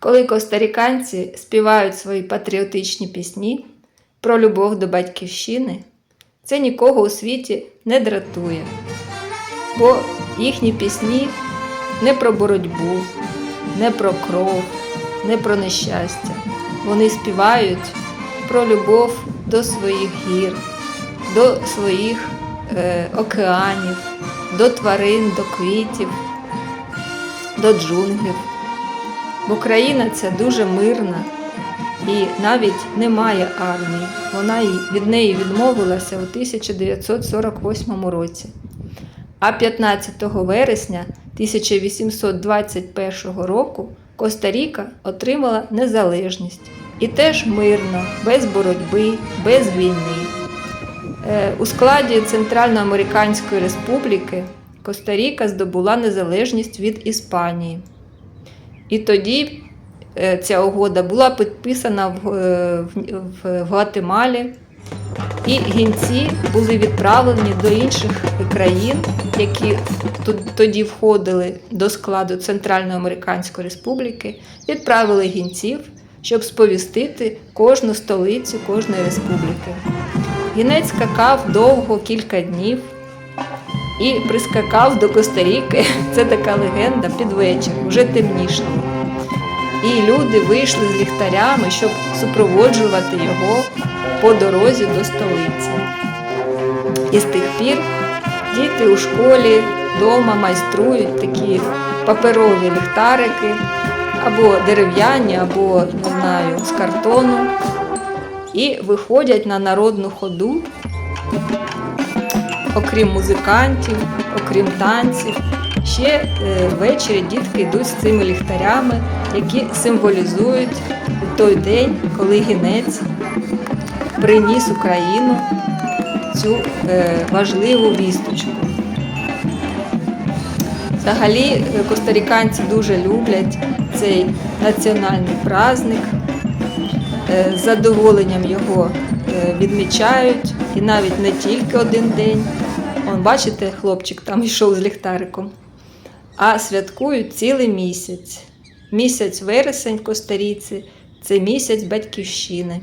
коли костаріканці співають свої патріотичні пісні про любов до батьківщини, це нікого у світі не дратує, бо їхні пісні не про боротьбу, не про кров, не про нещастя. Вони співають про любов до своїх гір, до своїх е, океанів, до тварин, до квітів, до джунглів. Бо країна ця дуже мирна і навіть не має армії. Вона від неї відмовилася у 1948 році. А 15 вересня 1821 року Коста-Ріка отримала незалежність. І теж мирно, без боротьби, без війни. Е, У складі Центральноамериканської Республіки Коста-Ріка здобула незалежність від Іспанії. І тоді е, ця угода була підписана в, е, в, в Гватемалі, і гінці були відправлені до інших країн, які тоді входили до складу Центральноамериканської Республіки, відправили гінців, щоб сповістити кожну столицю кожної республіки. Гінець скакав довго кілька днів і прискакав до Коста-Ріки. Це така легенда під вечір, вже темнішало. І люди вийшли з ліхтарями, щоб супроводжувати його по дорозі до столиці. І з тих пір діти у школі вдома майструють такі паперові ліхтарики, або дерев'яні, або не знаю, з картону, і виходять на народну ходу окрім музикантів, окрім танців, ще е, ввечері дітки йдуть з цими ліхтарями, які символізують той день, коли гінець приніс Україну цю е, важливу вісточку. Взагалі, е, костаріканці дуже люблять цей національний праздник, з задоволенням його відмічають, і навіть не тільки один день. Он, бачите, хлопчик там йшов з ліхтариком, а святкують цілий місяць. Місяць вересень в Костаріці це місяць батьківщини.